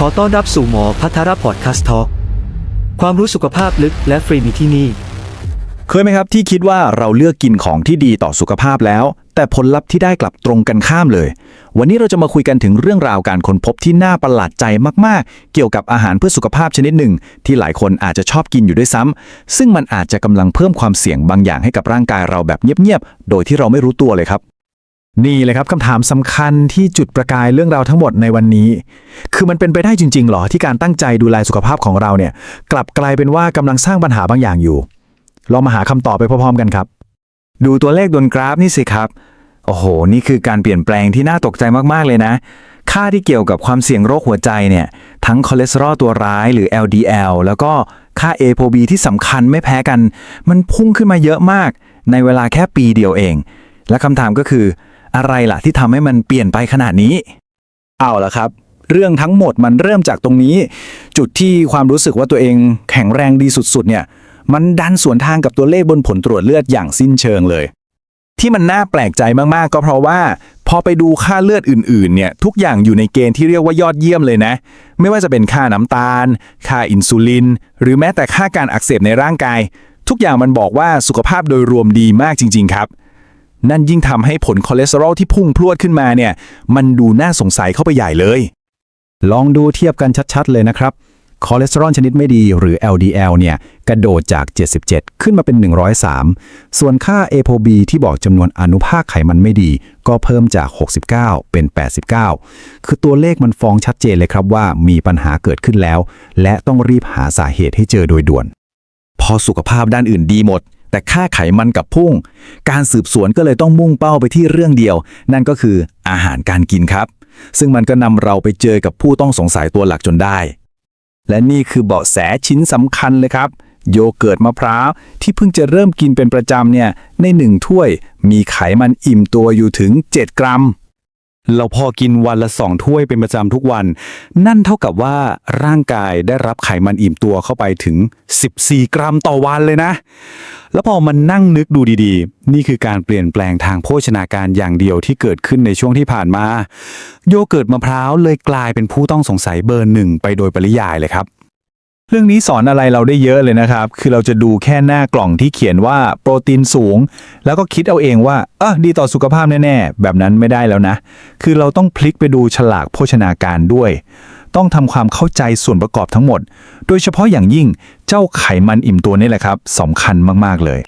ขอต้อนรับสู่หมอพัทรพอดคาสต์ทอความรู้สุขภาพลึกและฟรีมีที่นี่ เคยไหมครับที่คิดว่าเราเลือกกินของที่ดีต่อสุขภาพแล้ว แต่ผลลัพธ์ที่ได้กลับตรงกันข้ามเลย วันนี้เราจะมาคุยกันถึงเรื่องราวการค้นพบที่น่าประหลาดใจมากๆ เกี่ยวกับอาหารเพื่อสุขภาพชนิดหนึ่ง ที่หลายคนอาจจะชอบกินอยู่ด้วยซ้ำซึ่งมันอาจจะกำลังเพิ่มความเสี่ยงบางอย่างให้กับร่างกายเราแบบเงียบๆโดยที่เราไม่รู้ตัวเลยครับ นี่เลยครับคำถามสำคัญที่จุดประกายเรื่องราวทั้งหมดในวันนี้ คือมันเป็นไปได้จริงๆหรอที่การตั้งใจดูแลสุขภาพของเราเนี่ย กลับกลายเป็นว่ากำลังสร้างปัญหาบางอย่างอยู่ลองมาหาคำตอบไปพร้อมๆกันครับ ดูตัวเลขบนกราฟนี่สิครับ โอ้โห นี่คือการเปลี่ยนแปลงที่น่าตกใจมากๆเลยนะ ค่าที่เกี่ยวกับความเสี่ยงโรคหัวใจเนี่ยทั้งคอเลสเตอรอลตัวร้ายหรือ LDL แล้วก็ค่า ApoB ที่สำคัญไม่แพ้กัน มันพุ่งขึ้นมาเยอะมาก ในเวลาแค่ปีเดียวเอง และคำถามก็คือ อะไรล่ะที่ทำให้มันเปลี่ยนไปขนาดนี้ เอาละครับ เรื่องทั้งหมดมันเริ่มจากตรงนี้ จุดที่ความรู้สึกว่าตัวเองแข็งแรงดีสุดๆเนี่ย มันดันสวนทางกับตัวเลขบนผลตรวจเลือดอย่างสิ้นเชิงเลย ที่มันน่าแปลกใจมากๆ ก็เพราะว่า พอไปดูค่าเลือดอื่นๆเนี่ยทุกอย่างอยู่ในเกณฑ์ที่เรียกว่ายอดเยี่ยมเลยนะ ไม่ว่าจะเป็นค่าน้ำตาล ค่าอินซูลิน หรือแม้แต่ค่าการอักเสบในร่างกาย ทุกอย่างมันบอกว่าสุขภาพโดยรวมดีมากจริง ๆ ครับ นั่นยิ่งทำให้ผลคอเลสเตอรอลที่พุ่งพรวดขึ้นมาเนี่ย มันดูน่าสงสัยเข้าไปใหญ่เลย ลองดูเทียบกันชัดๆเลยนะครับ คอเลสเตอรอลชนิดไม่ดีหรือ LDL เนี่ยกระโดดจาก 77 ขึ้นมาเป็น 103 ส่วนค่า ApoB ที่บอกจำนวนอนุภาคไขมันไม่ดี ก็เพิ่มจาก 69 เป็น 89 คือตัวเลขมันฟ้องชัดเจนเลยครับว่ามีปัญหาเกิดขึ้นแล้ว และต้องรีบหาสาเหตุให้เจอโดยด่วน พอสุขภาพด้านอื่นดีหมด แต่ค่าไขมันกับพุ่ง การสืบสวนก็เลยต้องมุ่งเป้าไปที่เรื่องเดียว นั่นก็คืออาหารการกินครับ ซึ่งมันก็นำเราไปเจอกับผู้ต้องสงสัยตัวหลักจนได้ และนี่คือเบาะแสชิ้นสำคัญเลยครับ โยเกิร์ตมะพร้าวที่เพิ่งจะเริ่มกินเป็นประจำเนี่ยในหนึ่งถ้วย มีไขมันอิ่มตัวอยู่ถึง 7 กรัม เราพอกินวันละสองถ้วยเป็นประจำทุกวัน นั่นเท่ากับว่าร่างกายได้รับไขมันอิ่มตัวเข้าไปถึง 14 กรัมต่อวันเลยนะ แล้วพอมันนั่งนึกดูดีๆ นี่คือการเปลี่ยนแปลงทางโภชนาการอย่างเดียวที่เกิดขึ้นในช่วงที่ผ่านมา โยเกิร์ตมะพร้าวเลยกลายเป็นผู้ต้องสงสัยเบอร์หนึ่งไปโดยปริยายเลยครับ เรื่องนี้สอนอะไรเราได้เยอะเลยนะครับ คือเราจะดูแค่หน้ากล่องที่เขียนว่าโปรตีนสูง แล้วก็คิดเอาเองว่า เออดีต่อสุขภาพแน่ๆ แบบนั้นไม่ได้แล้วนะ คือเราต้องพลิกไปดูฉลากโภชนาการด้วย ต้องทำความเข้าใจส่วนประกอบทั้งหมด โดยเฉพาะอย่างยิ่งเจ้าไขมันอิ่มตัวนี่แหละครับสำคัญมากๆเลย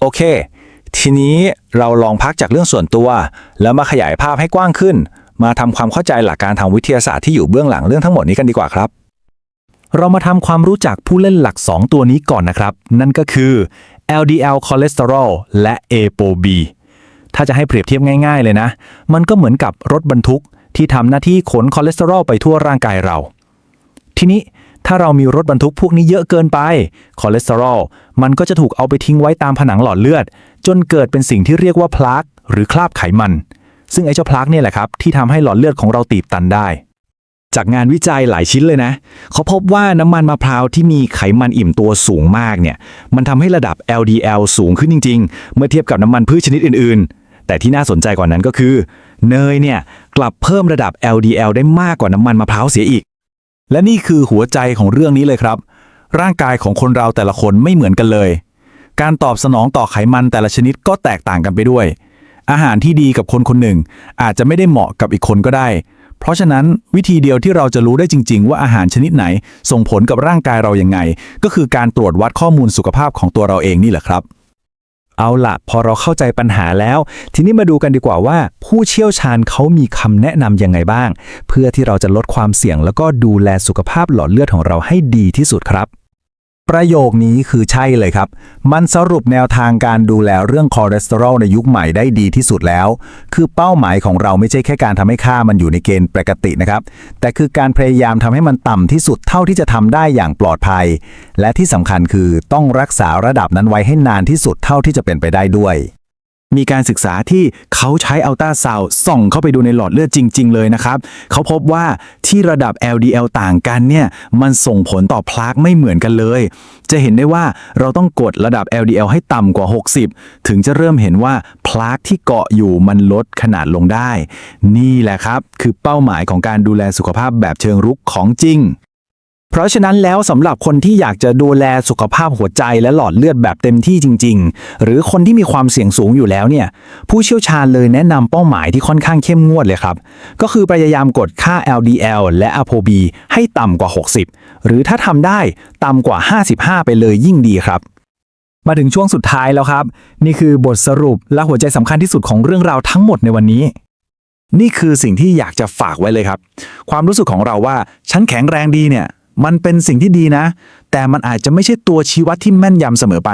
โอเค ทีนี้เราลองพักจากเรื่องส่วนตัว แล้วมาขยายภาพให้กว้างขึ้น มาทำความเข้าใจหลักการทางวิทยาศาสตร์ที่อยู่เบื้องหลังเรื่องทั้งหมดนี้กันดีกว่าครับ เรามาทำความรู้จักผู้เล่นหลัก 2 ตัวนี้ก่อนนะครับ นั่นก็คือ LDL คอเลสเตอรอลและ ApoB ถ้าจะให้เปรียบเทียบง่าย ๆ เลยนะ มันก็เหมือนกับรถบรรทุกที่ทำหน้าที่ขนคอเลสเตอรอลไปทั่วร่างกายเรา ทีนี้ถ้าเรามีรถบรรทุกพวกนี้เยอะเกินไปคอเลสเตอรอลมันก็จะถูกเอาไปทิ้งไว้ตามผนังหลอดเลือด จนเกิดเป็นสิ่งที่เรียกว่าพลากหรือคราบไขมัน ซึ่งไอ้เจ้าพลากเนี่ยแหละครับที่ทำให้หลอดเลือดของเราตีบตันได้ จากงานวิจัยหลายชิ้นเลยนะ เขาพบว่าน้ำมันมะพร้าวที่มีไขมันอิ่มตัวสูงมากเนี่ย มันทำให้ระดับ LDL สูงขึ้นจริง ๆ เมื่อเทียบกับน้ำมันพืชชนิดอื่น ๆ แต่ที่น่าสนใจกว่านั้นก็คือ เนยเนี่ยกลับเพิ่มระดับ LDL ได้มากกว่าน้ำมันมะพร้าวเสียอีก และนี่คือหัวใจของเรื่องนี้เลยครับ ร่างกายของคนเราแต่ละคนไม่เหมือนกันเลย การตอบสนองต่อไขมันแต่ละชนิดก็แตกต่างกันไปด้วย อาหารที่ดีกับคนคนหนึ่ง อาจจะไม่ได้เหมาะกับอีกคนก็ได้ เพราะฉะนั้นวิธีเดียวที่เราจะรู้ได้จริง ๆ ว่าอาหารชนิดไหน ส่งผลกับร่างกายเราอย่างไง ก็คือการตรวจวัดข้อมูลสุขภาพของตัวเราเองนี่แหละครับ เอาล่ะพอเราเข้าใจปัญหาแล้ว ทีนี้มาดูกันดีกว่าว่า ผู้เชี่ยวชาญเขามีคำแนะนำยังไงบ้าง เพื่อที่เราจะลดความเสี่ยงแล้วก็ดูแลสุขภาพหลอดเลือดของเราให้ดีที่สุดครับ ประโยคนี้คือใช่เลยครับ มันสรุปแนวทางการดูแลเรื่องคอเลสเตอรอลในยุคใหม่ได้ดีที่สุดแล้ว คือเป้าหมายของเราไม่ใช่แค่การทำให้ค่ามันอยู่ในเกณฑ์ปกตินะครับ แต่คือการพยายามทำให้มันต่ำที่สุดเท่าที่จะทำได้อย่างปลอดภัย และที่สำคัญคือต้องรักษาระดับนั้นไว้ให้นานที่สุดเท่าที่จะเป็นไปได้ด้วย มีการศึกษาที่เขาใช้อัลตราซาวด์ส่องเข้าไปดูในหลอดเลือดจริง ๆ เลยนะครับ เขาพบว่าที่ระดับ LDL ต่างกันเนี่ย มันส่งผลต่อพลากไม่เหมือนกันเลย จะเห็นได้ว่าเราต้องกดระดับ LDL ให้ต่ำกว่า 60 ถึงจะเริ่มเห็นว่าพลากที่เกาะอยู่มันลดขนาดลงได้ นี่แหละครับ คือเป้าหมายของการดูแลสุขภาพแบบเชิงรุกของจริง เพราะฉะนั้นแล้วสำหรับคนที่อยากจะดูแลสุขภาพหัวใจและหลอดเลือดแบบเต็มที่จริง ๆ หรือคนที่มีความเสี่ยงสูงอยู่แล้วเนี่ยผู้เชี่ยวชาญเลยแนะนำเป้าหมายที่ค่อนข้างเข้มงวดเลยครับ ก็คือพยายามกดค่า LDL และ ApoB ให้ต่ำกว่า 60 หรือถ้าทำได้ต่ำกว่า 55 ไปเลยยิ่งดีครับมาถึงช่วงสุดท้ายแล้วครับ นี่คือบทสรุปและหัวใจสำคัญที่สุดของเรื่องราวทั้งหมดในวันนี้ นี่คือสิ่งที่อยากจะฝากไว้เลยครับ ความรู้สึกของเราว่า ฉันแข็งแรงดีเนี่ย มันเป็นสิ่งที่ดีนะ แต่มันอาจจะไม่ใช่ตัวชี้วัดที่แม่นยำเสมอไป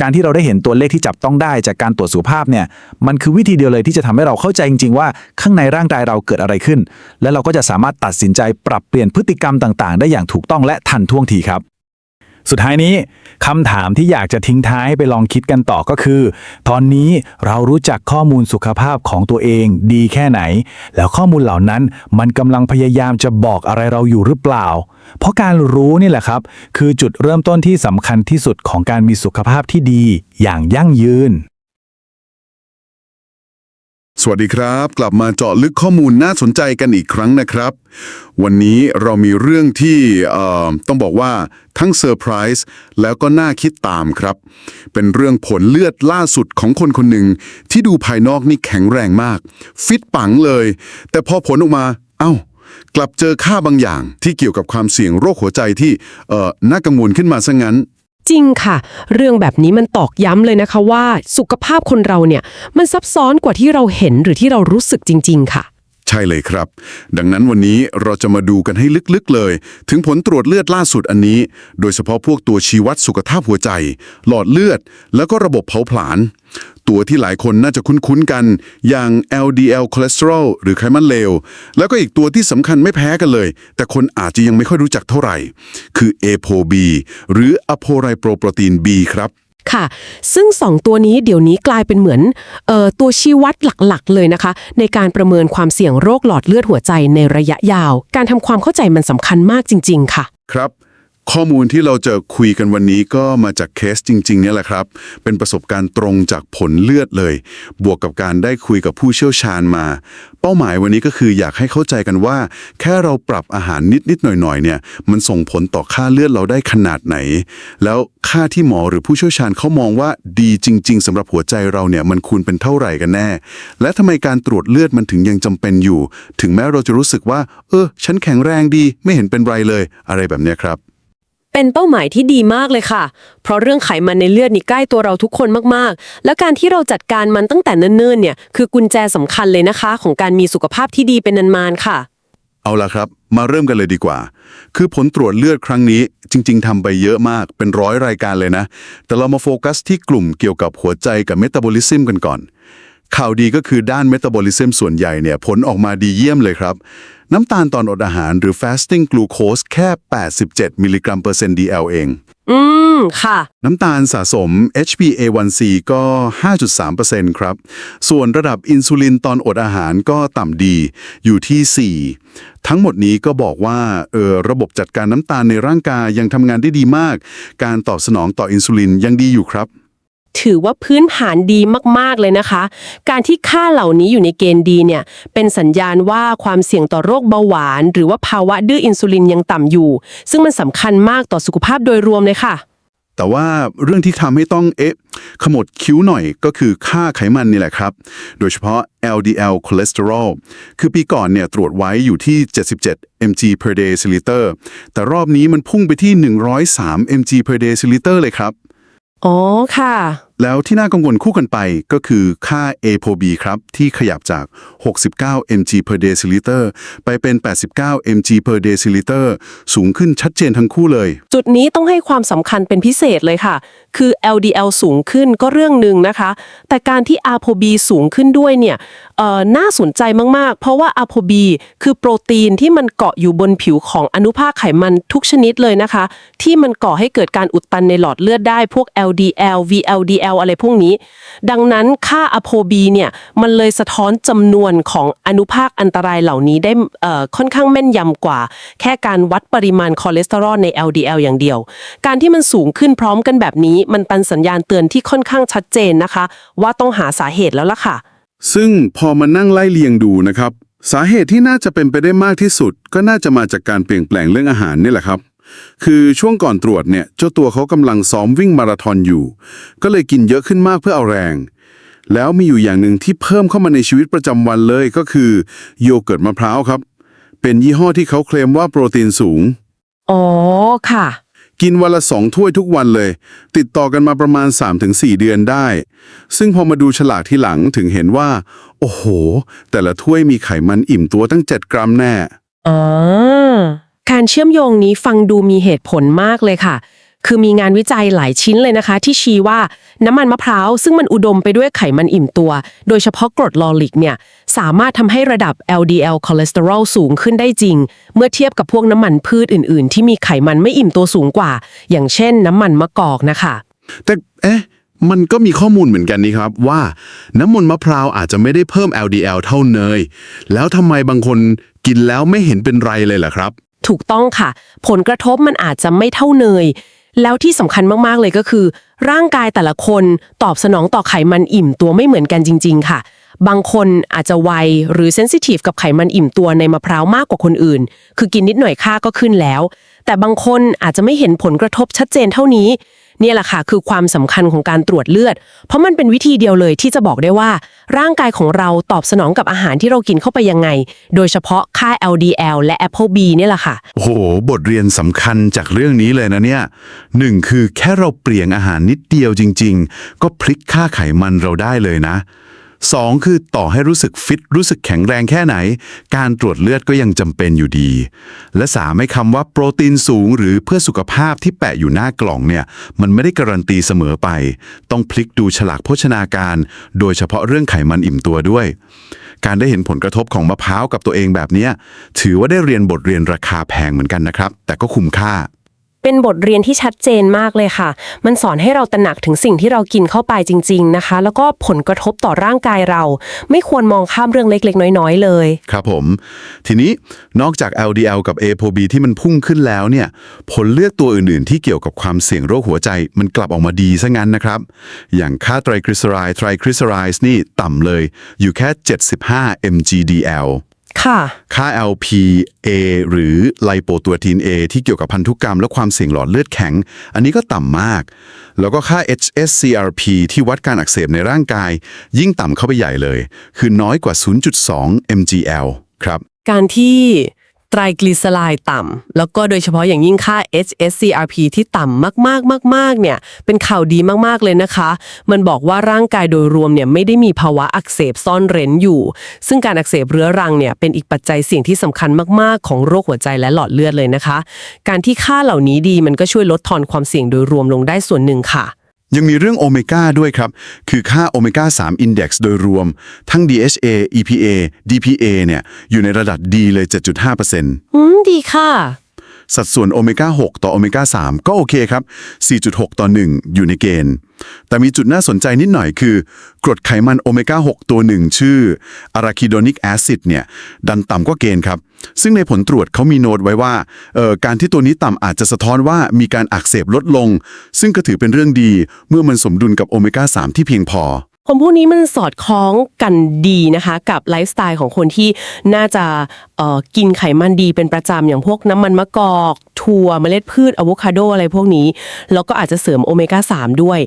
การที่เราได้เห็นตัวเลขที่จับต้องได้จากการตรวจสุขภาพเนี่ย มันคือวิธีเดียวเลยที่จะทำให้เราเข้าใจจริง ๆ ว่าข้างในร่างกายเราเกิดอะไรขึ้น และเราก็จะสามารถตัดสินใจปรับเปลี่ยนพฤติกรรมต่าง ๆ ได้อย่างถูกต้องและทันท่วงทีครับ สุดท้ายนี้คำถามที่อยากจะทิ้งท้ายไปลองคิดกันต่อก็คือ ตอนนี้เรารู้จักข้อมูลสุขภาพของตัวเองดีแค่ไหน แล้วข้อมูลเหล่านั้นมันกำลังพยายามจะบอกอะไรเราอยู่หรือเปล่า เพราะการรู้นี่แหละครับ คือจุดเริ่มต้นที่สำคัญที่สุดของการมีสุขภาพที่ดีอย่างยั่งยืน สวัสดีครับ กลับมาเจาะลึกข้อมูลน่าสนใจกันอีกครั้งนะครับ วันนี้เรามีเรื่องที่ต้องบอกว่าทั้งเซอร์ไพรส์แล้วก็น่าคิดตามครับ เป็นเรื่องผลเลือดล่าสุดของคนคนหนึ่ง ที่ดูภายนอกนี่แข็งแรงมาก ฟิตปังเลย แต่พอผลออกมาเอ้ากลับเจอค่าบางอย่างที่เกี่ยวกับความเสี่ยงโรคหัวใจที่เออน่ากังวลขึ้นมาซะงั้น จริงค่ะ เรื่องแบบนี้มันตอกย้ำเลยนะคะว่าสุขภาพคนเราเนี่ยมันซับซ้อนกว่าที่เราเห็นหรือที่เรารู้สึกจริง ๆ ค่ะ ใช่เลยครับ ดังนั้นวันนี้เราจะมาดูกันให้ลึกๆเลย ถึงผลตรวจเลือดล่าสุดอันนี้ โดยเฉพาะพวกตัวชี้วัดสุขภาพหัวใจ หลอดเลือด แล้วก็ระบบเผาผลาญ ตัวที่หลายคนน่าจะคุ้นๆกัน อย่าง LDL คอเลสเตอรอลหรือไขมันเลว แล้วก็อีกตัวที่สำคัญไม่แพ้กันเลย แต่คนอาจจะยังไม่ค่อยรู้จักเท่าไหร่ คือ ApoB หรือ aporyproprotein B ครับค่ะ ซึ่งสองตัวนี้เดี๋ยวนี้กลายเป็นเหมือนเอ่อตัวชี้วัดหลักๆ เลยนะคะ ในการประเมินความเสี่ยงโรคหลอดเลือดหัวใจในระยะยาว การทำความเข้าใจมันสำคัญมากจริง ๆ ค่ะ ครับ ข้อมูลที่เราจะคุยกันวันนี้ก็มาจากเคสจริงๆเนี่ยแหละครับ เป็นประสบการณ์ตรงจากผลเลือดเลย บวกกับการได้คุยกับผู้เชี่ยวชาญมา เป้าหมายวันนี้ก็คืออยากให้เข้าใจกันว่า แค่เราปรับอาหารนิดๆหน่อยๆเนี่ย มันส่งผลต่อค่าเลือดเราได้ขนาดไหน แล้วค่าที่หมอหรือผู้เชี่ยวชาญเขามองว่าดีจริง ๆสำหรับหัวใจเราเนี่ยมันควรเป็นเท่าไหร่กันแน่ และทำไมการตรวจเลือดมันถึงยังจำเป็นอยู่ ถึงแม้เราจะรู้สึกว่า เออ ฉันแข็งแรงดีไม่เห็นเป็นไรเลย อะไรแบบนี้ครับ เป็นเป้าหมายที่ดีมากเลยค่ะ เพราะเรื่องไขมันในเลือดนี่ใกล้ตัวเราทุกคนมากๆ แล้วการที่เราจัดการมันตั้งแต่เนิ่นๆเนี่ยคือกุญแจสำคัญเลยนะคะ ของการมีสุขภาพที่ดีเป็นนานๆค่ะ เอาละครับ มาเริ่มกันเลยดีกว่า คือผลตรวจเลือดครั้งนี้จริง ๆทำไปเยอะมากเป็นร้อยรายการเลยนะ แต่เรามาโฟกัสที่กลุ่มเกี่ยวกับหัวใจกับเมตาบอลิซึมกันก่อน ข่าวดีก็คือด้านเมตาบอลิซึมส่วนใหญ่เนี่ยผลออกมาดีเยี่ยมเลยครับ น้ำตาลตอนอดอาหารหรือ fasting glucose แค่ 87 มิลลิกรัมเปอร์เซ็นต์ DL เอง อืม ค่ะ น้ำตาลสะสม HbA1c ก็ 5.3%ครับ ส่วนระดับอินซูลินตอนอดอาหารก็ต่ำดีอยู่ที่ 4 ทั้งหมดนี้ก็บอกว่าเออระบบจัดการน้ำตาลในร่างกายยังทำงานได้ดีมาก การตอบสนองต่ออินซูลินยังดีอยู่ครับ ถือว่าพื้นฐานดีมาก ๆ เลยนะคะ การที่ค่าเหล่านี้อยู่ในเกณฑ์ดีเนี่ย เป็นสัญญาณว่าความเสี่ยงต่อโรคเบาหวาน หรือว่าภาวะดื้ออินซูลินยังต่ำอยู่ ซึ่งมันสำคัญมากต่อสุขภาพโดยรวมเลยค่ะ แต่ว่าเรื่องที่ทำให้ต้องเอ๊ะขมวดคิ้วหน่อยก็คือค่าไขมันนี่แหละครับ โดยเฉพาะ LDL คอเลสเตอรอลคือปีก่อนเนี่ยตรวจไว้อยู่ที่ 77 mg per deciliter แต่รอบนี้มันพุ่งไปที่ 103 mg per deciliter เลยครับ อ๋อค่ะ แล้วที่น่ากังวลคู่กันไปก็คือค่า ApoB ครับ ที่ขยับจาก 69 mg per deciliter ไปเป็น 89 mg per deciliter สูงขึ้นชัดเจนทั้งคู่เลย จุดนี้ต้องให้ความสำคัญเป็นพิเศษเลยค่ะ คือ LDL สูงขึ้นก็เรื่องหนึ่งนะคะ แต่การที่ ApoB สูงขึ้นด้วยเนี่ยเอ่อน่าสนใจมาก ๆ เพราะว่า ApoB คือโปรตีนที่มันเกาะอยู่บนผิวของอนุภาคไขมันทุกชนิดเลยนะคะ ที่มันก่อให้เกิดการอุดตันในหลอดเลือดได้พวก LDL VLDL L อะไรพวกนี้ ดังนั้นค่า ApoB เนี่ยมันเลยสะท้อนจำนวนของอนุภาคอันตรายเหล่านี้ได้ค่อนข้างแม่นยำกว่า แค่การวัดปริมาณคอเลสเตอรอลใน LDL อย่างเดียว การที่มันสูงขึ้นพร้อมกันแบบนี้ มันเป็นสัญญาณเตือนที่ค่อนข้างชัดเจนนะคะ ว่าต้องหาสาเหตุแล้วล่ะค่ะ ซึ่งพอมานั่งไล่เลียงดูนะครับ สาเหตุที่น่าจะเป็นไปได้มากที่สุด ก็น่าจะมาจากการเปลี่ยนแปลงเรื่องอาหารนี่แหละครับ คือช่วงก่อนตรวจเนี่ยเจ้าตัวเขากำลังซ้อมวิ่งมาราธอนอยู่ ก็เลยกินเยอะขึ้นมากเพื่อเอาแรง แล้วมีอยู่อย่างหนึ่งที่เพิ่มเข้ามาในชีวิตประจำวันเลยก็คือโยเกิร์ตมะพร้าวครับ เป็นยี่ห้อที่เขาเคลมว่าโปรตีนสูง อ๋อค่ะ กินวันละสองถ้วยทุกวันเลย ติดต่อกันมาประมาณ 3-4 เดือนได้ ซึ่งพอมาดูฉลากที่หลังถึงเห็นว่า โอ้โห แต่ละถ้วยมีไขมันอิ่มตัวตั้ง 7 กรัมแน่ อ๋อ การเชื่อมโยงนี้ฟังดูมีเหตุผลมากเลยค่ะ คือมีงานวิจัยหลายชิ้นเลยนะคะ ที่ชี้ว่าน้ำมันมะพร้าวซึ่งมันอุดมไปด้วยไขมันอิ่มตัว โดยเฉพาะกรดลอริกเนี่ยสามารถทำให้ระดับ LDL คอเลสเตอรอลสูงขึ้นได้จริง เมื่อเทียบกับพวกน้ำมันพืชอื่น ๆ ที่มีไขมันไม่อิ่มตัวสูงกว่า อย่างเช่น น้ำมันมะกอกนะคะแต่เอ๊ะมันก็มีข้อมูลเหมือนกันนี่ครับว่าน้ำมันมะพร้าวอาจจะไม่ได้เพิ่ม LDL เท่าเนย แล้วทำไมบางคนกินแล้วไม่เห็นเป็นไรเลยล่ะครับ ถูกต้องค่ะ ผลกระทบมันอาจจะไม่เท่าเนย แล้วที่สำคัญมากๆเลยก็คือ ร่างกายแต่ละคนตอบสนองต่อไขมันอิ่มตัวไม่เหมือนกันจริง ๆ ค่ะ บางคนอาจจะไวหรือเซนซิทีฟกับไขมันอิ่มตัวในมะพร้าวมากกว่าคนอื่น คือกินนิดหน่อยค่าก็ขึ้นแล้ว แต่บางคนอาจจะไม่เห็นผลกระทบชัดเจนเท่านี้ เนี่ยแหละค่ะคือความสำคัญของการตรวจเลือด เพราะมันเป็นวิธีเดียวเลยที่จะบอกได้ว่า ร่างกายของเราตอบสนองกับอาหารที่เรากินเข้าไปยังไง โดยเฉพาะค่า LDL และ ApoB เนี่ยแหละค่ะ โอ้โห บทเรียนสำคัญจากเรื่องนี้เลยนะเนี่ยหนึ่งคือแค่เราเปลี่ยนอาหารนิดเดียวจริง ๆ ก็พลิกค่าไขมันเราได้เลยนะ สองคือต่อให้รู้สึกฟิตรู้สึกแข็งแรงแค่ไหน การตรวจเลือดก็ยังจำเป็นอยู่ดี และสามให้คำว่าโปรตีนสูงหรือเพื่อสุขภาพที่แปะอยู่หน้ากล่องเนี่ยมันไม่ได้การันตีเสมอไป ต้องพลิกดูฉลากโภชนาการ โดยเฉพาะเรื่องไขมันอิ่มตัวด้วย การได้เห็นผลกระทบของมะพร้าวกับตัวเองแบบนี้ถือว่าได้เรียนบทเรียนราคาแพงเหมือนกันนะครับ แต่ก็คุ้มค่า เป็นบทเรียนที่ชัดเจนมากเลยค่ะ มันสอนให้เราตระหนักถึงสิ่งที่เรากินเข้าไปจริง ๆนะคะ แล้วก็ผลกระทบต่อร่างกายเรา ไม่ควรมองข้ามเรื่องเล็ก ๆ น้อยๆ เลย ครับผม ทีนี้นอกจาก LDL กับ ApoB ที่มันพุ่งขึ้นแล้วเนี่ย ผลเลือดตัวอื่น ๆ ที่เกี่ยวกับความเสี่ยงโรคหัวใจ มันกลับออกมาดีซะงั้นนะครับ อย่างค่าไตรกลีเซอไรด์ไตรกลีเซอไรด์นี่ต่ำเลย อยู่แค่ 75 mgdl ค่ะ ค่า LPA หรือไลโปตัวทีน A ที่เกี่ยวกับพันธุกรรมและความเสี่ยงหลอดเลือดแข็ง อันนี้ก็ต่ำมาก แล้วก็ค่า HSCRP ที่วัดการอักเสบในร่างกาย ยิ่งต่ำเข้าไปใหญ่เลย คือน้อยกว่า 0.2 mgl ครับ การที่ ไตรกลีเซอไรด์ต่ำ แล้วก็โดยเฉพาะอย่างยิ่งค่า HSCRP ที่ต่ำมากๆมากๆเนี่ยเป็นข่าวดีมากๆเลยนะคะ มันบอกว่าร่างกายโดยรวมเนี่ยไม่ได้มีภาวะอักเสบซ่อนเร้นอยู่ ซึ่งการอักเสบเรื้อรังเนี่ยเป็นอีกปัจจัยเสี่ยงที่สำคัญมากๆ ของโรคหัวใจและหลอดเลือดเลยนะคะ การที่ค่าเหล่านี้ดีมันก็ช่วยลดทอนความเสี่ยงโดยรวมลงได้ส่วนหนึ่งค่ะ ยังมีเรื่องโอเมก้าด้วยครับ คือค่าโอเมก้า3 Index โดยรวม ทั้ง DHA EPA DPA เนี่ยอยู่ในระดับดีเลย 7.5%อืม ดีค่ะ สัดส่วนโอเมก้า 6 ต่อโอเมก้า 3 ก็โอเคครับ 4.6 ต่อ 1 อยู่ในเกณฑ์ แต่มีจุดน่าสนใจนิดหน่อยคือกรดไขมันโอเมก้า 6 ตัวหนึ่งชื่ออะราคิโดนิกแอซิดเนี่ยดันต่ำกว่าเกณฑ์ครับ ซึ่งในผลตรวจเขามีโน้ตไว้ว่าการที่ตัวนี้ต่ำอาจจะสะท้อนว่ามีการอักเสบลดลง ซึ่งก็ถือเป็นเรื่องดีเมื่อมันสมดุลกับโอเมก้า 3 ที่เพียงพอ ผมพวกนี้มันสอดคล้องกันดีนะคะ กับไลฟ์สไตล์ของคนที่น่าจะกินไขมันดีเป็นประจำอย่างพวกน้ำมันมะกอกถั่วเมล็ดพืชอะโวคาโดอะไรพวกนี้ แล้วก็อาจจะเสริมโอเมก้า 3 ด้วย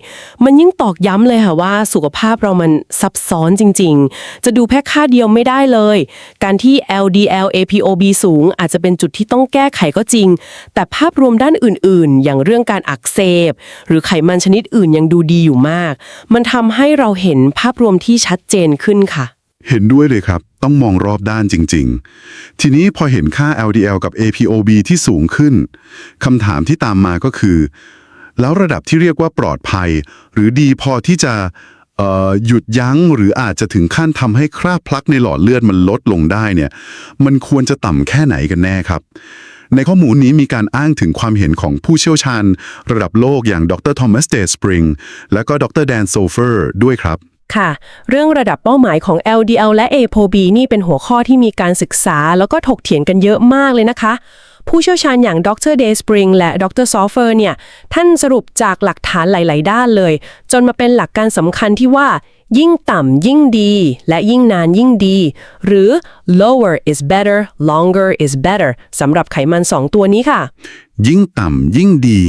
มันยิ่งตอกย้ำเลยค่ะว่าสุขภาพเรามันซับซ้อนจริง ๆ จะดูแค่ค่าเดียวไม่ได้เลย การที่ LDL APOB สูง อาจจะเป็นจุดที่ต้องแก้ไขก็จริง แต่ภาพรวมด้านอื่น ๆ อย่างเรื่องการอักเสบ หรือไขมันชนิดอื่นยังดูดีอยู่มาก มันทำให้เราเห็น็นภาพรวมที่ชัดเจนขึ้นค่ะ เห็นด้วยเลยครับ ต้องมองรอบด้านจริง ๆ ทีนี้พอเห็นค่า LDL กับ APOB ที่สูงขึ้นคำถามที่ตามมาก็คือ แล้วระดับที่เรียกว่าปลอดภัย หรือดีพอที่จะหยุดยั้งหรืออาจจะถึงขั้นทำให้คราบพลักในหลอดเลือดมันลดลงได้เนี่ย มันควรจะต่ำแค่ไหนกันแน่ครับ ในข้อมูลนี้มีการอ้างถึงความเห็นของผู้เชี่ยวชาญ ระดับโลกอย่างดรทอมัสเดสปริงและก็ดรแดนโซเฟอร์ด้วยครับค่ะ เรื่องระดับเป้าหมายของ LDL และ ApoB นี่เป็นหัวข้อที่มีการศึกษา แล้วก็ถกเถียงกันเยอะมากเลยนะคะ ผู้เชี่ยวชาญอย่างดรเดย์สปริงและดรซอฟเฟอร์เนี่ย ท่านสรุปจากหลักฐานหลาย ๆ ด้านเลย จนมาเป็นหลักการสำคัญที่ว่า ยิ่งต่ำยิ่งดี และยิ่งนานยิ่งดี หรือ lower is better longer is better สำหรับไขมัน2ตัวนี้ค่ะ ยิ่งต่ำยิ่งดี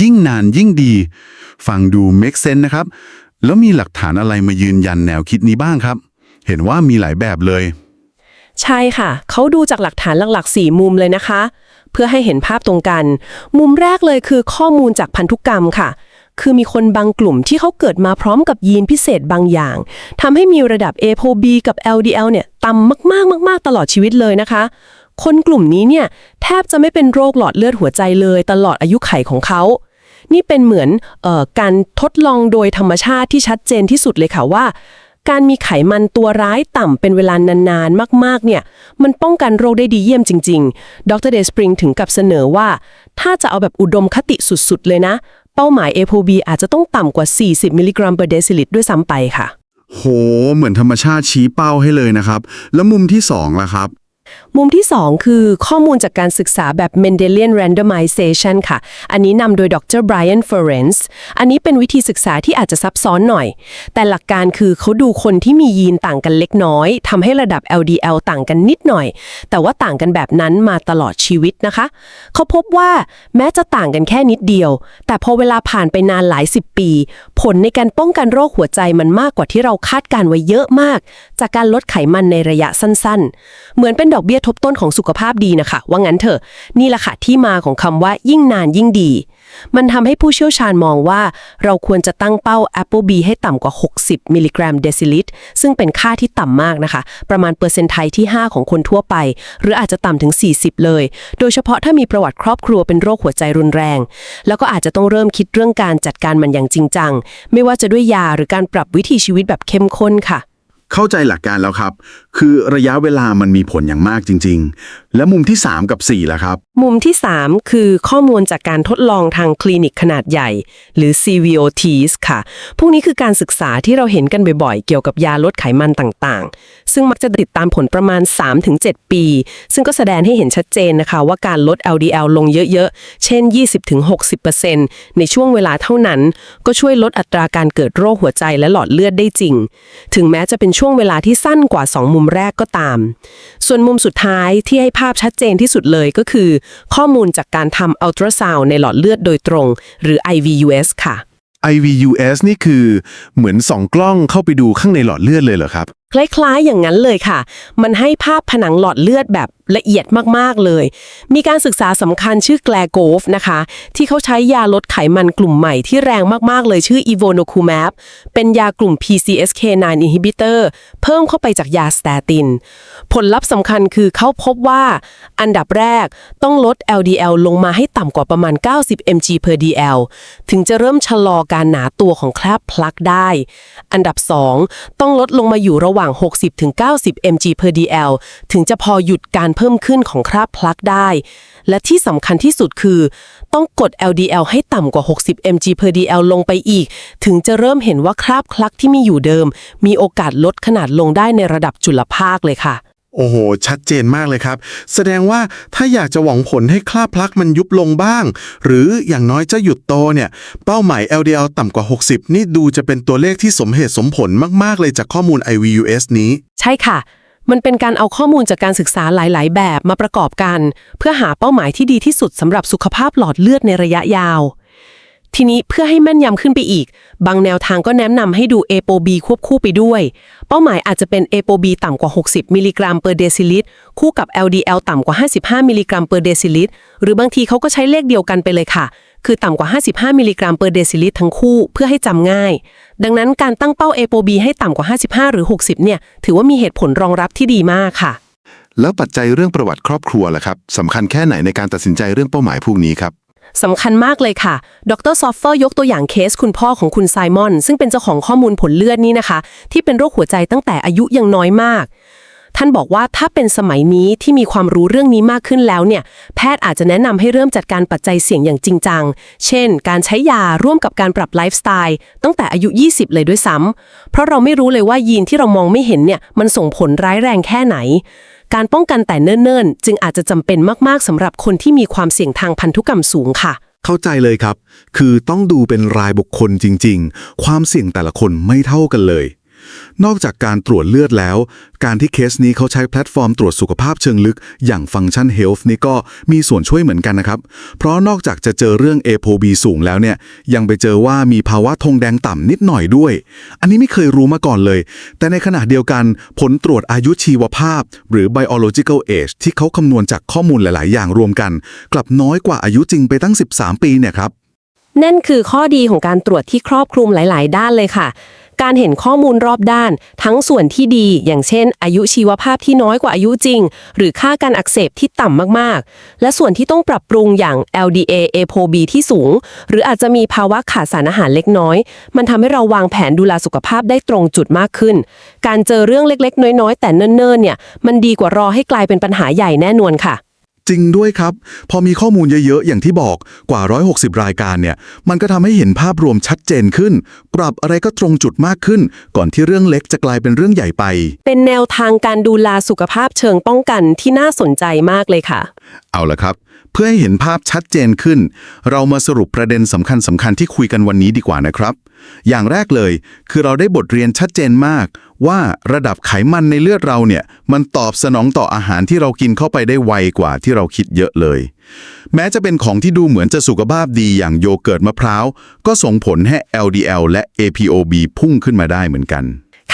ยิ่งนานยิ่งดี ฟังดู make sense นะครับ แล้วมีหลักฐานอะไรมายืนยันแนวคิดนี้บ้างครับ เห็นว่ามีหลายแบบเลย ใช่ค่ะ เขาดูจากหลักฐานหลักๆ4มุมเลยนะคะ เพื่อให้เห็นภาพตรงกัน มุมแรกเลยคือข้อมูลจากพันธุกรรมค่ะ คือมีคนบางกลุ่มที่เขาเกิดมาพร้อมกับยีนพิเศษบางอย่างทำให้มีระดับ ApoB กับ LDL เนี่ยต่ำมากๆมาก ๆ ตลอดชีวิตเลยนะคะ คนกลุ่มนี้เนี่ยแทบจะไม่เป็นโรคหลอดเลือดหัวใจเลย ตลอดอายุไขของเขานี่เป็นเหมือนออการทดลองโดยธรรมชาติที่ชัดเจนที่สุดเลยค่ะว่า การมีไขมันตัวร้ายต่ำเป็นเวลานานๆ มากๆ เนี่ย มันป้องกันโรคได้ดีเยี่ยมจริง ๆ ดรเดสปริงถึงกับเสนอว่า ถ้าจะเอาแบบอุดมคติสุด ๆ เลยนะ เป้าหมาย ApoB อาจจะต้องต่ำกว่า 40 มิลลิกรัมเปอร์เดซิลิตรด้วยซ้ำไปค่ะ โห เหมือนธรรมชาติชี้เป้าให้เลยนะครับ แล้วมุมที่สองล่ะครับ มุมที่ 2 คือข้อมูลจากการศึกษาแบบ Mendelian Randomization ค่ะ อันนี้นำโดยดร Brian Ferencz อันนี้เป็นวิธีศึกษาที่อาจจะซับซ้อนหน่อย แต่หลักการคือเขาดูคนที่มียีนต่างกันเล็กน้อยทำให้ระดับ LDL ต่างกันนิดหน่อย แต่ว่าต่างกันแบบนั้นมาตลอดชีวิตนะคะ เขาพบว่าแม้จะต่างกันแค่นิดเดียว แต่พอเวลาผ่านไปนานหลายสิบปี ผลในการป้องกันโรคหัวใจมันมากกว่าที่เราคาดการไว้เยอะมาก จากการลดไขมันในระยะสั้น ๆ เหมือนเป็นดอกเบี้ยทบต้นของสุขภาพดีนะคะ ว่างั้นเถอะ นี่แหละค่ะที่มาของคำว่ายิ่งนานยิ่งดี มันทำให้ผู้เชี่ยวชาญมองว่า เราควรจะตั้งเป้า Apple B ให้ต่ำกว่า 60 มิลลิกรัมเดซิลิตร ซึ่งเป็นค่าที่ต่ำมากนะคะ ประมาณเปอร์เซ็นต์ไทยที่ 5 ของคนทั่วไป หรืออาจจะต่ำถึง 40 เลย โดยเฉพาะถ้ามีประวัติครอบครัวเป็นโรคหัวใจรุนแรง แล้วก็อาจจะต้องเริ่มคิดเรื่องการจัดการมันอย่างจริงจัง ไม่ว่าจะด้วยยาหรือการปรับวิถีชีวิตแบบเข้มข้นค่ะ เข้าใจหลักการแล้วครับ คือระยะเวลามันมีผลอย่างมากจริง ๆ และมุมที่ 3 กับ 4ล่ะครับ มุมที่ 3 คือข้อมูลจากการทดลองทางคลินิกขนาดใหญ่ หรือ CVOTs ค่ะ พวกนี้คือการศึกษาที่เราเห็นกันบ่อยๆ เกี่ยวกับยาลดไขมันต่างๆ ซึ่งมักจะติดตามผลประมาณ 3-7 ปี ซึ่งก็แสดงให้เห็นชัดเจนนะคะ ว่าการลด LDL ลงเยอะๆ เช่น 20-60%ในช่วงเวลาเท่านั้น ก็ช่วยลดอัตราการเกิดโรคหัวใจและหลอดเลือดได้จริง ถึงแม้จะเป็นช่วงเวลาที่สั้นกว่า 2 มุมแรกก็ตาม ส่วนมุมสุดท้ายที่ให้ภาพชัดเจนที่สุดเลยก็คือ ข้อมูลจากการทำอัลตราซาวในหลอดเลือดโดยตรง หรือ IVUS ค่ะ IVUS นี่คือเหมือนส่องกล้องเข้าไปดูข้างในหลอดเลือดเลยเหรอครับ คล้ายๆ อย่างนั้นเลยค่ะ มันให้ภาพผนังหลอดเลือดแบบ ละเอียดมาก ๆ เลย มีการศึกษาสำคัญชื่อแกลโกฟนะคะ ที่เขาใช้ยาลดไขมันกลุ่มใหม่ที่แรงมาก ๆ เลยชื่อ e v o n o c u m a b เป็นยากลุ่ม PCSK9 inhibitor เพิ่มเข้าไปจากยาสเตติน ผลลัพธ์สำคัญคือเขาพบว่าอันดับแรกต้องลด LDL ลงมาให้ต่ำกว่าประมาณ 90 mg per dl ถึงจะเริ่มชะลอการหนาตัวของแคลบพลักได้ อันดับ 2 ต้องลดลงมาอยู่ระหว่าง 60-90 mg per dl ถึงจะพอหยุดการเพิ่มขึ้นของคราบพลักได้ และที่สำคัญที่สุดคือ ต้องกด LDL ให้ต่ำกว่า 60 mg per dl ลงไปอีก ถึงจะเริ่มเห็นว่าคราบคลักที่มีอยู่เดิม มีโอกาสลดขนาดลงได้ในระดับจุลภาคเลยค่ะ โอ้โห ชัดเจนมากเลยครับ แสดงว่าถ้าอยากจะหวังผลให้คราบพลักมันยุบลงบ้าง หรืออย่างน้อยจะหยุดโตเนี่ย เป้าหมาย LDL ต่ำกว่า 60 นี่ดูจะเป็นตัวเลขที่สมเหตุสมผลมากๆเลยจากข้อมูล IVUS นี้ ใช่ค่ะ มันเป็นการเอาข้อมูลจากการศึกษาหลาย ๆ แบบมาประกอบกัน เพื่อหาเป้าหมายที่ดีที่สุดสำหรับสุขภาพหลอดเลือดในระยะยาว ทีนี้เพื่อให้แม่นยำขึ้นไปอีก บางแนวทางก็แนะนำให้ดู ApoB ควบคู่ไปด้วย เป้าหมายอาจจะเป็น ApoB ต่ำกว่า 60 มิลลิกรัม per deciliter คู่กับ LDL ต่ำกว่า 55 มิลลิกรัม per deciliter หรือบางทีเขาก็ใช้เลขเดียวกันไปเลยค่ะ คือต่ำกว่า 55 มิลลิกรัม per deciliter ทั้งคู่เพื่อให้จำง่าย ดังนั้นการตั้งเป้า ApoB ให้ต่ำกว่า 55 หรือ 60 เนี่ย ถือว่ามีเหตุผลรองรับที่ดีมากค่ะ แล้วปัจจัยเรื่องประวัติครอบครัวล่ะครับสำคัญแค่ไหนในการตัดสินใจเรื่องเป้าหมายพวกนี้ครับ สำคัญมากเลยค่ะ ดรซอฟเฟอร์ยกตัวอย่างเคสคุณพ่อของคุณไซมอน ซึ่งเป็นเจ้าของข้อมูลผลเลือดนี้นะคะ ที่เป็นโรคหัวใจตั้งแต่อายุยังน้อยมาก ท่านบอกว่าถ้าเป็นสมัยนี้ที่มีความรู้เรื่องนี้มากขึ้นแล้วเนี่ย แพทย์อาจจะแนะนำให้เริ่มจัดการปัจจัยเสี่ยงอย่างจริงจัง เช่น การใช้ยาร่วมกับการปรับไลฟ์สไตล์ตั้งแต่อายุ 20 เลยด้วยซ้ำเพราะเราไม่รู้เลยว่ายีนที่เรามองไม่เห็นเนี่ยมันส่งผลร้ายแรงแค่ไหน การป้องกันแต่เนิ่นๆ จึงอาจจะจำเป็นมากๆสำหรับคนที่มีความเสี่ยงทางพันธุกรรมสูงค่ะ เข้าใจเลยครับ คือต้องดูเป็นรายบุคคลจริง ๆ ความเสี่ยงแต่ละคนไม่เท่ากันเลย นอกจากการตรวจเลือดแล้ว การที่เคสนี้เขาใช้แพลตฟอร์มตรวจสุขภาพเชิงลึก อย่างฟัง c t ชันเฮลท์นี่ก็มีส่วนช่วยเหมือนกันนะครับ เพราะนอกจากจะเจอเรื่อง ApoB สูงแล้วเนี่ย ยังไปเจอว่ามีภาวะธงแดงต่ำนิดหน่อยด้วย อันนี้ไม่เคยรู้มาก่อนเลย แต่ในขณะเดียวกันผลตรวจอายุชีวภาพ หรือ biological age ที่เขาคำนวณจากข้อมูลหลาย ๆ อย่างรวมกัน กลับน้อยกว่าอายุจริงไปตั้ง 13 ปีเนี่ยครับนั่นคือข้อดีของการตรวจที่ครอบคลุมหลาย ๆ ด้านเลยค่ะ การเห็นข้อมูลรอบด้าน ทั้งส่วนที่ดีอย่างเช่น อายุชีวภาพที่น้อยกว่าอายุจริง หรือค่าการอักเสบที่ต่ำมากๆ และส่วนที่ต้องปรับปรุงอย่าง LDA ApoB ที่สูง หรืออาจจะมีภาวะขาดสารอาหารเล็กน้อย มันทำให้เราวางแผนดูแลสุขภาพได้ตรงจุดมากขึ้น การเจอเรื่องเล็กๆ น้อยๆ แต่เนิ่นๆเนี่ยมันดีกว่ารอให้กลายเป็นปัญหาใหญ่แน่นอนค่ะ จริงด้วยครับ พอมีข้อมูลเยอะๆ อย่างที่บอกกว่า 160 รายการเนี่ย มันก็ทำให้เห็นภาพรวมชัดเจนขึ้น ปรับอะไรก็ตรงจุดมากขึ้น ก่อนที่เรื่องเล็กจะกลายเป็นเรื่องใหญ่ไป เป็นแนวทางการดูแลสุขภาพเชิงป้องกันที่น่าสนใจมากเลยค่ะ เอาละครับ เพื่อให้เห็นภาพชัดเจนขึ้น เรามาสรุปประเด็นสำคัญสำคัญที่คุยกันวันนี้ดีกว่านะครับ อย่างแรกเลย คือเราได้บทเรียนชัดเจนมาก ว่าระดับไขมันในเลือดเราเนี่ยมันตอบสนองต่ออาหารที่เรากินเข้าไปได้ไวกว่าที่เราคิดเยอะเลย แม้จะเป็นของที่ดูเหมือนจะสุขภาพดีอย่างโยเกิร์ตมะพร้าว ก็ส่งผลให้ LDL และ APOB พุ่งขึ้นมาได้เหมือนกัน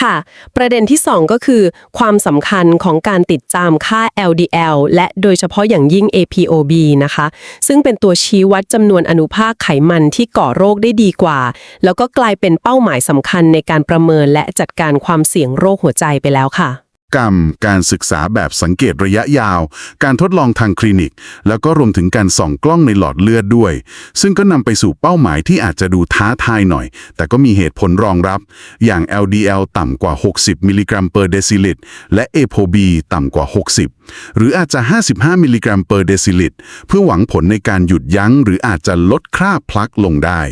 ค่ะ ประเด็นที่ 2 ก็คือ ความสำคัญของการติดตามค่า LDL และโดยเฉพาะอย่างยิ่ง APOB นะคะ ซึ่งเป็นตัวชี้วัดจำนวนอนุภาคไขมันที่ก่อโรคได้ดีกว่า แล้วก็กลายเป็นเป้าหมายสำคัญในการประเมินและจัดการความเสี่ยงโรคหัวใจไปแล้วค่ะ กรรม การศึกษาแบบสังเกตระยะยาว การทดลองทางคลินิก แล้วก็รวมถึงการส่องกล้องในหลอดเลือดด้วย ซึ่งก็นำไปสู่เป้าหมายที่อาจจะดูท้าทายหน่อย แต่ก็มีเหตุผลรองรับ อย่าง LDL ต่ำกว่า 60 มิลลิกรัมเปอร์เดซิลิตรและ ApoB ต่ำกว่า 60 หรืออาจจะ 55 มิลลิกรัมเปอร์เดซิลิตรเพื่อหวังผลในการหยุดยั้ง หรืออาจจะลดคราบพลักลงได้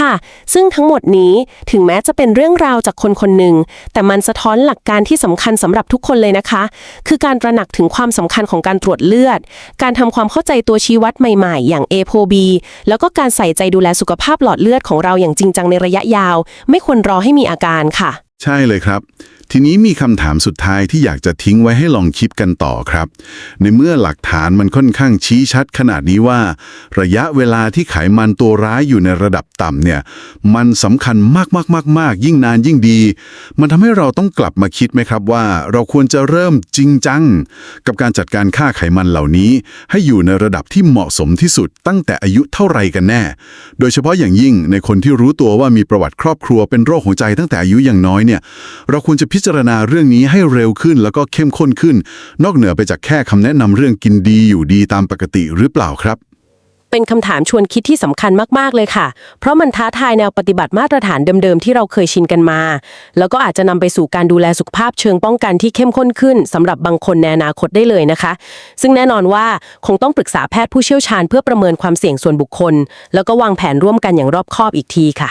ค่ะ ซึ่งทั้งหมดนี้ถึงแม้จะเป็นเรื่องราวจากคนคนหนึ่ง แต่มันสะท้อนหลักการที่สำคัญสำหรับทุกคนเลยนะคะ คือการตระหนักถึงความสำคัญของการตรวจเลือด การทำความเข้าใจตัวชี้วัดใหม่ๆ อย่าง ApoB แล้วก็การใส่ใจดูแลสุขภาพหลอดเลือดของเราอย่างจริงจังในระยะยาว ไม่ควรรอให้มีอาการค่ะ ใช่เลยครับ ทีนี้มีคำถามสุดท้ายที่อยากจะทิ้งไว้ให้ลองคิดกันต่อครับ ในเมื่อหลักฐานมันค่อนข้างชี้ชัดขนาดนี้ว่า ระยะเวลาที่ไขมันตัวร้ายอยู่ในระดับต่ำเนี่ยมันสำคัญมากๆๆ ๆ ยิ่งนานยิ่งดี มันทำให้เราต้องกลับมาคิดไหมครับว่า เราควรจะเริ่มจริงจัง กับการจัดการค่าไขมันเหล่านี้ ให้อยู่ในระดับที่เหมาะสมที่สุดตั้งแต่อายุเท่าไรกันแน่ โดยเฉพาะอย่างยิ่งในคนที่รู้ตัวว่ามีประวัติครอบครัวเป็นโรคหัวใจตั้งแต่อายุยังน้อยเนี่ยเราควรจะพิพิจารณาเรื่องนี้ให้เร็วขึ้นแล้วก็เข้มข้นขึ้น นอกเหนือไปจากแค่คำแนะนำเรื่องกินดีอยู่ดีตามปกติหรือเปล่าครับ เป็นคำถามชวนคิดที่สำคัญมากๆเลยค่ะ เพราะมันท้าทายแนวปฏิบัติมาตรฐานเดิมๆที่เราเคยชินกันมา แล้วก็อาจจะนำไปสู่การดูแลสุขภาพเชิงป้องกันที่เข้มข้นขึ้นสำหรับบางคนในอนาคตได้เลยนะคะ ซึ่งแน่นอนว่าคงต้องปรึกษาแพทย์ผู้เชี่ยวชาญเพื่อประเมินความเสี่ยงส่วนบุคคล แล้วก็วางแผนร่วมกันอย่างรอบคอบอีกทีค่ะ